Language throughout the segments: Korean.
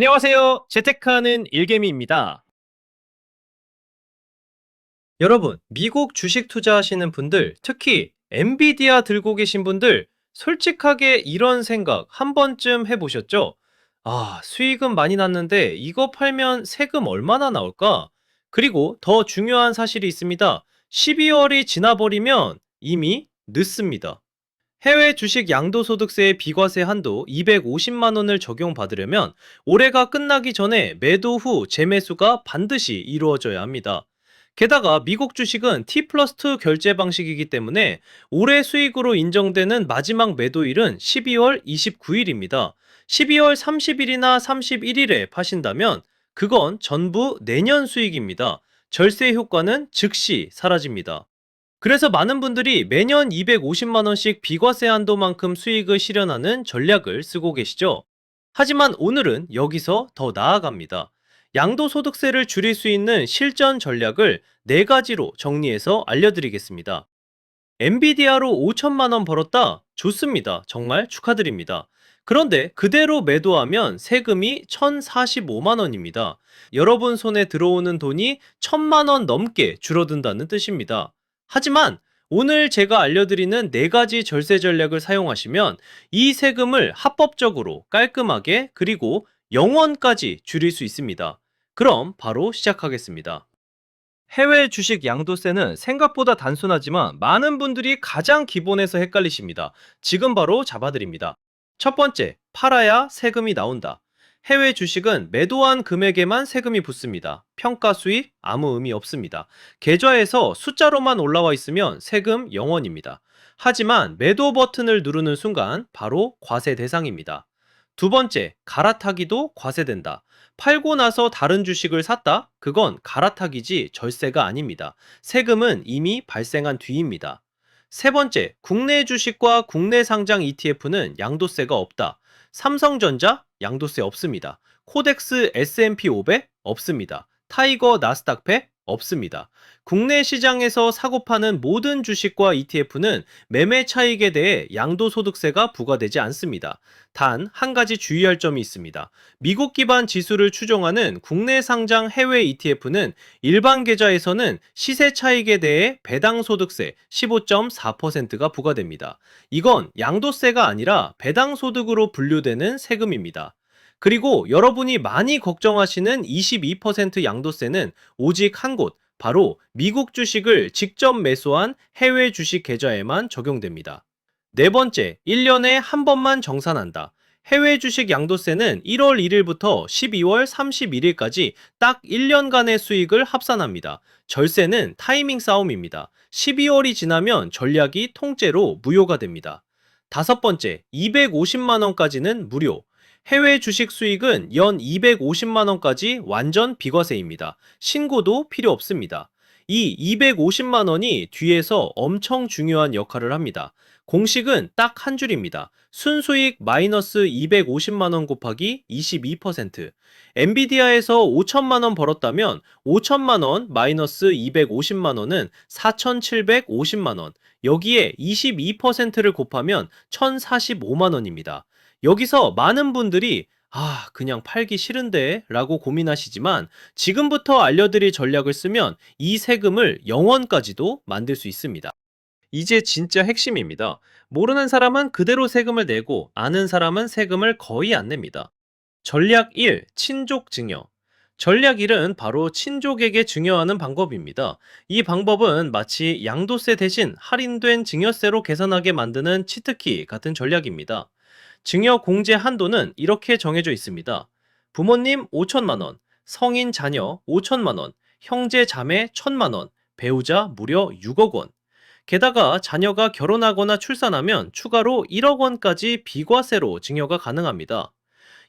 안녕하세요. 재테크하는 일개미입니다. 여러분, 미국 주식 투자하시는 분들, 특히 엔비디아 들고 계신 분들, 솔직하게 이런 생각 한 번쯤 해보셨죠? 아, 수익은 많이 났는데 이거 팔면 세금 얼마나 나올까? 그리고 더 중요한 사실이 있습니다. 12월이 지나버리면 이미 늦습니다. 해외 주식 양도소득세의 비과세 한도 250만 원을 적용받으려면 올해가 끝나기 전에 매도 후 재매수가 반드시 이루어져야 합니다. 게다가 미국 주식은 T 플러스 2 결제 방식이기 때문에 올해 수익으로 인정되는 마지막 매도일은 12월 29일입니다. 12월 30일이나 31일에 파신다면 그건 전부 내년 수익입니다. 절세 효과는 즉시 사라집니다. 그래서 많은 분들이 매년 250만원씩 비과세 한도만큼 수익을 실현하는 전략을 쓰고 계시죠. 하지만 오늘은 여기서 더 나아갑니다. 양도소득세를 줄일 수 있는 실전 전략을 4가지로 정리해서 알려드리겠습니다. 엔비디아로 5천만원 벌었다? 좋습니다. 정말 축하드립니다. 그런데 그대로 매도하면 세금이 1,045만원입니다. 여러분 손에 들어오는 돈이 1,000만원 넘게 줄어든다는 뜻입니다. 하지만 오늘 제가 알려드리는 네 가지 절세 전략을 사용하시면 이 세금을 합법적으로 깔끔하게 그리고 영원까지 줄일 수 있습니다. 그럼 바로 시작하겠습니다. 해외 주식 양도세는 생각보다 단순하지만 많은 분들이 가장 기본에서 헷갈리십니다. 지금 바로 잡아드립니다. 첫 번째, 팔아야 세금이 나온다. 해외 주식은 매도한 금액에만 세금이 붙습니다. 평가 수익 아무 의미 없습니다. 계좌에서 숫자로만 올라와 있으면 세금 0원입니다. 하지만 매도 버튼을 누르는 순간 바로 과세 대상입니다. 두 번째, 갈아타기도 과세된다. 팔고 나서 다른 주식을 샀다? 그건 갈아타기지 절세가 아닙니다. 세금은 이미 발생한 뒤입니다. 세 번째, 국내 주식과 국내 상장 ETF는 양도세가 없다. 삼성전자 양도세 없습니다. 코덱스 S&P 500 없습니다. 타이거 나스닥100 없습니다. 국내 시장에서 사고 파는 모든 주식과 ETF는 매매 차익에 대해 양도소득세가 부과되지 않습니다. 단 한 가지 주의할 점이 있습니다. 미국 기반 지수를 추종하는 국내 상장 해외 ETF는 일반 계좌에서는 시세 차익에 대해 배당 소득세 15.4%가 부과됩니다. 이건 양도세가 아니라 배당 소득으로 분류되는 세금입니다. 그리고 여러분이 많이 걱정하시는 22% 양도세는 오직 한 곳, 바로 미국 주식을 직접 매수한 해외 주식 계좌에만 적용됩니다. 네 번째, 1년에 한 번만 정산한다. 해외 주식 양도세는 1월 1일부터 12월 31일까지 딱 1년간의 수익을 합산합니다. 절세는 타이밍 싸움입니다. 12월이 지나면 전략이 통째로 무효가 됩니다. 다섯 번째, 250만원까지는 무료. 해외 주식 수익은 연 250만원까지 완전 비과세입니다. 신고도 필요 없습니다. 이 250만원이 뒤에서 엄청 중요한 역할을 합니다. 공식은 딱 한 줄입니다. 순수익 마이너스 250만원 곱하기 22%. 엔비디아에서 5천만원 벌었다면 5천만원 마이너스 250만원은 4,750만원. 여기에 22%를 곱하면 1,045만원입니다. 여기서 많은 분들이 아, 그냥 팔기 싫은데 라고 고민하시지만 지금부터 알려드릴 전략을 쓰면 이 세금을 0원까지도 만들 수 있습니다. 이제 진짜 핵심입니다. 모르는 사람은 그대로 세금을 내고 아는 사람은 세금을 거의 안 냅니다. 전략 1. 친족 증여. 전략 1은 바로 친족에게 증여하는 방법입니다. 이 방법은 마치 양도세 대신 할인된 증여세로 계산하게 만드는 치트키 같은 전략입니다. 증여 공제 한도는 이렇게 정해져 있습니다. 부모님 5천만 원, 성인 자녀 5천만 원, 형제 자매 1천만 원, 배우자 무려 6억 원. 게다가 자녀가 결혼하거나 출산하면 추가로 1억 원까지 비과세로 증여가 가능합니다.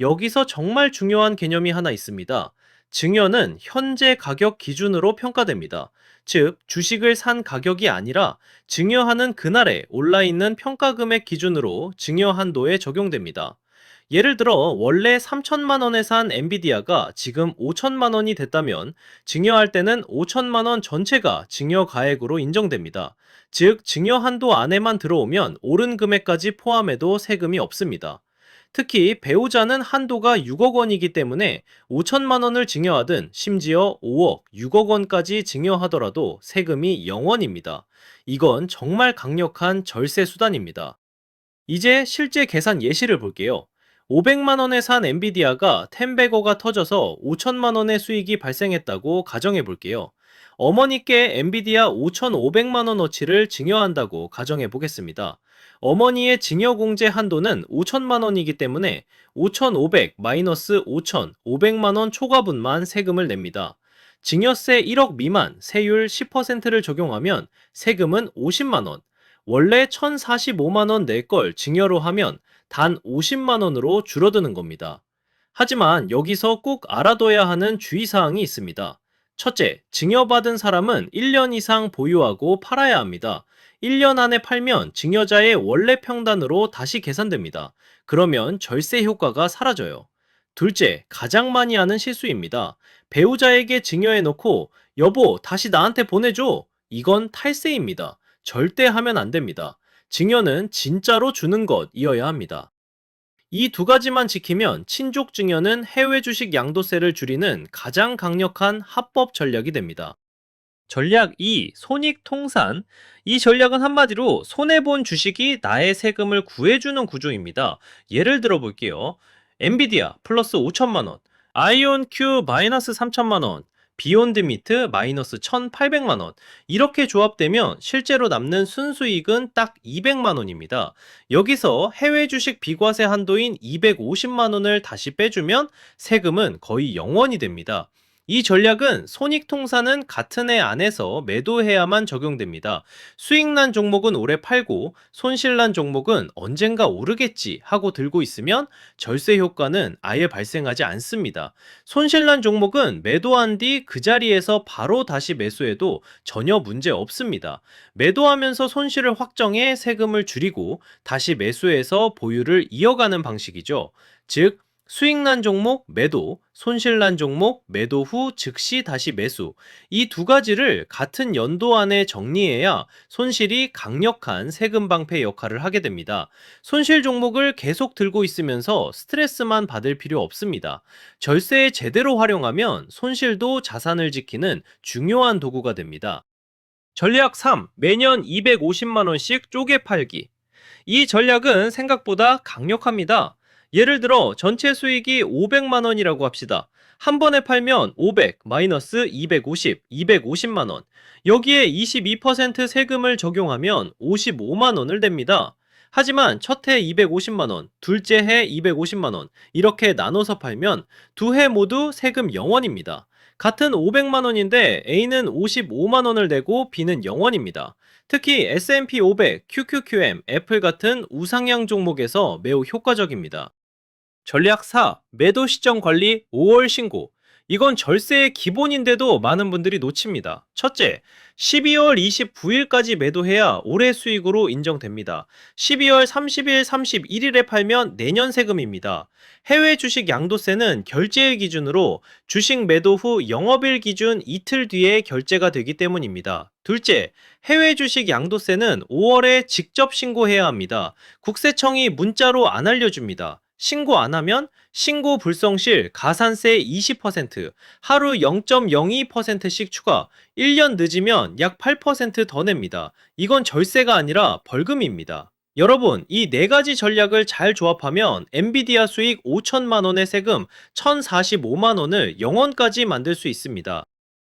여기서 정말 중요한 개념이 하나 있습니다. 증여는 현재 가격 기준으로 평가됩니다. 즉, 주식을 산 가격이 아니라 증여하는 그날에 올라있는 평가 금액 기준으로 증여 한도에 적용됩니다. 예를 들어 원래 3천만 원에 산 엔비디아가 지금 5천만 원이 됐다면 증여할 때는 5천만 원 전체가 증여 가액으로 인정됩니다. 즉 증여 한도 안에만 들어오면 오른 금액까지 포함해도 세금이 없습니다. 특히 배우자는 한도가 6억 원이기 때문에 5천만 원을 증여하든 심지어 5억, 6억 원까지 증여하더라도 세금이 0원입니다. 이건 정말 강력한 절세 수단입니다. 이제 실제 계산 예시를 볼게요. 500만 원에 산 엔비디아가 텐베거가 터져서 5천만 원의 수익이 발생했다고 가정해 볼게요. 어머니께 엔비디아 5,500만 원어치를 증여한다고 가정해 보겠습니다. 어머니의 증여 공제 한도는 5천만 원이기 때문에 5,500 마이너스 5,000, 500만 원 초과분만 세금을 냅니다. 증여세 1억 미만 세율 10%를 적용하면 세금은 50만 원. 원래 1,045만 원 낼 걸 증여로 하면 단 50만 원으로 줄어드는 겁니다. 하지만 여기서 꼭 알아둬야 하는 주의사항이 있습니다. 첫째, 증여받은 사람은 1년 이상 보유하고 팔아야 합니다. 1년 안에 팔면 증여자의 원래 평단으로 다시 계산됩니다. 그러면 절세 효과가 사라져요. 둘째, 가장 많이 하는 실수입니다. 배우자에게 증여해 놓고 여보, 다시 나한테 보내줘. 이건 탈세입니다. 절대 하면 안 됩니다. 증여는 진짜로 주는 것이어야 합니다. 이 두 가지만 지키면 친족 증여는 해외 주식 양도세를 줄이는 가장 강력한 합법 전략이 됩니다. 전략 2. 손익 통산. 이 전략은 한마디로 손해본 주식이 나의 세금을 구해주는 구조입니다. 예를 들어 볼게요. 엔비디아 플러스 5천만 원, 아이온 큐 마이너스 3천만 원, 비욘드 미트 마이너스 1,800만 원. 이렇게 조합되면 실제로 남는 순수익은 딱 200만 원입니다. 여기서 해외 주식 비과세 한도인 250만 원을 다시 빼주면 세금은 거의 0원이 됩니다. 이 전략은 손익통사는 같은 해 안에서 매도해야만 적용됩니다. 수익난 종목은 오래 팔고 손실난 종목은 언젠가 오르겠지 하고 들고 있으면 절세 효과는 아예 발생하지 않습니다. 손실난 종목은 매도한 뒤 그 자리에서 바로 다시 매수해도 전혀 문제 없습니다. 매도하면서 손실을 확정해 세금을 줄이고 다시 매수해서 보유를 이어가는 방식이죠. 즉, 수익난 종목 매도, 손실난 종목 매도 후 즉시 다시 매수. 이 두 가지를 같은 연도 안에 정리해야 손실이 강력한 세금 방패 역할을 하게 됩니다. 손실 종목을 계속 들고 있으면서 스트레스만 받을 필요 없습니다. 절세에 제대로 활용하면 손실도 자산을 지키는 중요한 도구가 됩니다. 전략 3. 매년 250만원씩 쪼개 팔기. 이 전략은 생각보다 강력합니다. 예를 들어 전체 수익이 500만 원이라고 합시다. 한 번에 팔면 500 마이너스 250, 250만 원. 여기에 22% 세금을 적용하면 55만 원을 냅니다. 하지만 첫 해 250만 원, 둘째 해 250만 원 이렇게 나눠서 팔면 두 해 모두 세금 0원입니다. 같은 500만 원인데 A는 55만 원을 내고 B는 0원입니다. 특히 S&P 500, QQQM, 애플 같은 우상향 종목에서 매우 효과적입니다. 전략 4. 매도 시점 관리 5월 신고. 이건 절세의 기본인데도 많은 분들이 놓칩니다. 첫째, 12월 29일까지 매도해야 올해 수익으로 인정됩니다. 12월 30일, 31일에 팔면 내년 세금입니다. 해외 주식 양도세는 결제일 기준으로 주식 매도 후 영업일 기준 이틀 뒤에 결제가 되기 때문입니다. 둘째, 해외 주식 양도세는 5월에 직접 신고해야 합니다. 국세청이 문자로 안 알려줍니다. 신고 안 하면 신고 불성실 가산세 20%, 하루 0.02%씩 추가, 1년 늦으면 약 8%더 냅니다. 이건 절세가 아니라 벌금입니다. 여러분, 이 네 가지 전략을 잘 조합하면 엔비디아 수익 5천만 원의 세금 1,045만 원을 0원까지 만들 수 있습니다.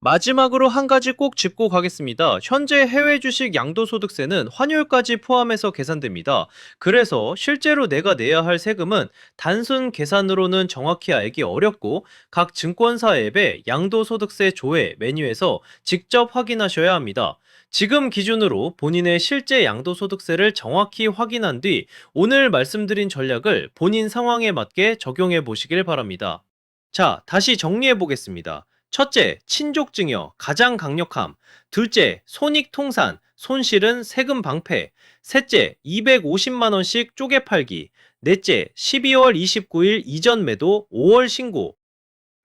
마지막으로 한 가지 꼭 짚고 가겠습니다. 현재 해외 주식 양도소득세는 환율까지 포함해서 계산됩니다. 그래서 실제로 내가 내야 할 세금은 단순 계산으로는 정확히 알기 어렵고 각 증권사 앱의 양도소득세 조회 메뉴에서 직접 확인하셔야 합니다. 지금 기준으로 본인의 실제 양도소득세를 정확히 확인한 뒤 오늘 말씀드린 전략을 본인 상황에 맞게 적용해 보시길 바랍니다. 자, 다시 정리해 보겠습니다. 첫째, 친족 증여, 가장 강력함. 둘째, 손익 통산, 손실은 세금 방패. 셋째, 250만 원씩 쪼개 팔기. 넷째, 12월 29일 이전 매도, 5월 신고.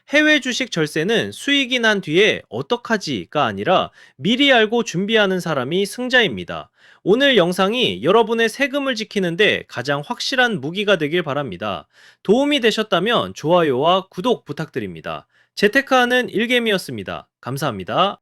해외 주식 절세는 수익이 난 뒤에 어떡하지가 아니라 미리 알고 준비하는 사람이 승자입니다. 오늘 영상이 여러분의 세금을 지키는데 가장 확실한 무기가 되길 바랍니다. 도움이 되셨다면 좋아요와 구독 부탁드립니다. 재테크하는 일개미였습니다. 감사합니다.